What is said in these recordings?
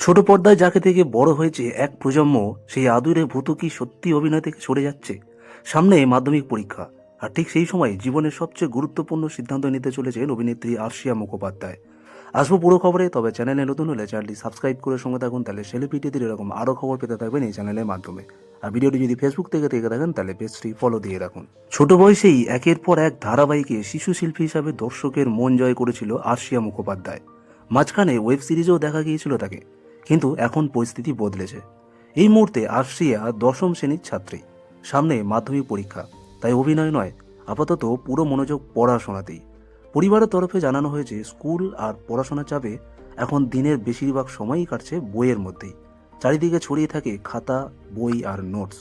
ছোট পর্দায় যাকে থেকে বড় হয়েছে এক প্রজন্ম, সেই আদুরে ভূত কি সত্যি অভিনয় থেকে সরে যাচ্ছে? সামনে মাধ্যমিক পরীক্ষা, আর ঠিক সেই সময় জীবনের সবচেয়ে গুরুত্বপূর্ণ সিদ্ধান্ত নিতে চলেছেন অভিনেত্রী আর্শিয়া মুখোপাধ্যায়। আসব পুরো খবরে, তবে চ্যানেলে নতুন হলে চ্যানেলটি সাবস্ক্রাইব করে সঙ্গে থাকুন, তাহলে সেলিব্রিটিদের এরকম আরও খবর পেতে থাকবেন এই চ্যানেলের মাধ্যমে। আর ভিডিওটি যদি ফেসবুক থেকে দেখে থাকেন, তাহলে পেজটি ফলো দিয়ে রাখুন। ছোট বয়সেই একের পর এক ধারাবাহিকে শিশু শিল্পী হিসাবে দর্শকের মন জয় করেছিল আরশিয়া মুখোপাধ্যায়। মাঝখানে ওয়েব সিরিজেও দেখা গিয়েছিল তাকে। কিন্তু এখন পরিস্থিতি বদলেছে। এই মুহূর্তে আরশিয়া দশম শ্রেণির ছাত্রী। সামনে মাধ্যমিক পরীক্ষা, তাই অভিনয় নয়, আপাতত পুরো মনোযোগ পড়াশোনাতেই। পরিবারের তরফে জানানো হয়েছে, স্কুল আর পড়াশোনার চাপে এখন দিনের বেশিরভাগ সময়ই কাটছে বইয়ের মধ্যেই। চারিদিকে ছড়িয়ে থাকে খাতা, বই আর নোটস।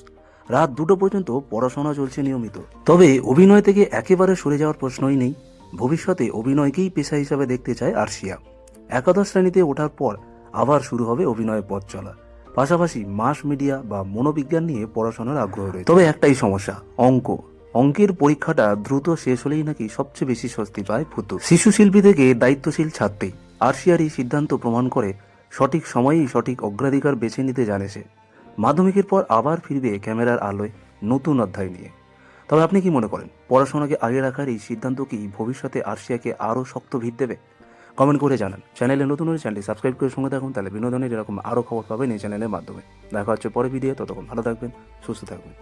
রাত দুটো পর্যন্ত পড়াশোনা চলছে নিয়মিত। তবে অভিনয় থেকে একেবারে সরে যাওয়ার প্রশ্নই নেই। ভবিষ্যতে অভিনয়কেই পেশা হিসাবে দেখতে চায় আরশিয়া একাদশ শ্রেণীতে ওঠার পর আবার শুরু হবে অভিনয়ের পথ চলা। পাশাপাশি মাস মিডিয়া বা মনোবিজ্ঞান নিয়ে পড়াশোনার আগ্রহ রয়েছে। তবে একটাই সমস্যা, অঙ্ক। অঙ্কের পরীক্ষাটা দ্রুত শেষ হলেই নাকি সবচেয়ে বেশি স্বস্তি পায় ফুতু শিশু শিল্পী থেকে দায়িত্বশীল ছাত্রী আরশিয়ার সিদ্ধান্ত প্রমাণ করে সঠিক সময়েই সঠিক অগ্রাধিকার বেছে নিতে জানে সে। মাধ্যমিকের পর আবার ফিরবে ক্যামেরার আলোয় নতুন অধ্যায় নিয়ে। তবে আপনি কি মনে করেন, পড়াশোনাকে আগে রাখার এই সিদ্ধান্ত কি ভবিষ্যতে আরশিয়াকে আরও শক্ত ভিত দেবে? কমেন্ট করে জানান। চ্যানেলে নতুন হলে চ্যানেলটি সাবস্ক্রাইব করে সঙ্গে থাকুন, তাহলে বিনোদনের এরকম আরও খবর পাবেন এই চ্যানেলের মাধ্যমে। দেখা হচ্ছে পরে ভিডিও ততক্ষণ ভালো থাকবেন, সুস্থ থাকবেন।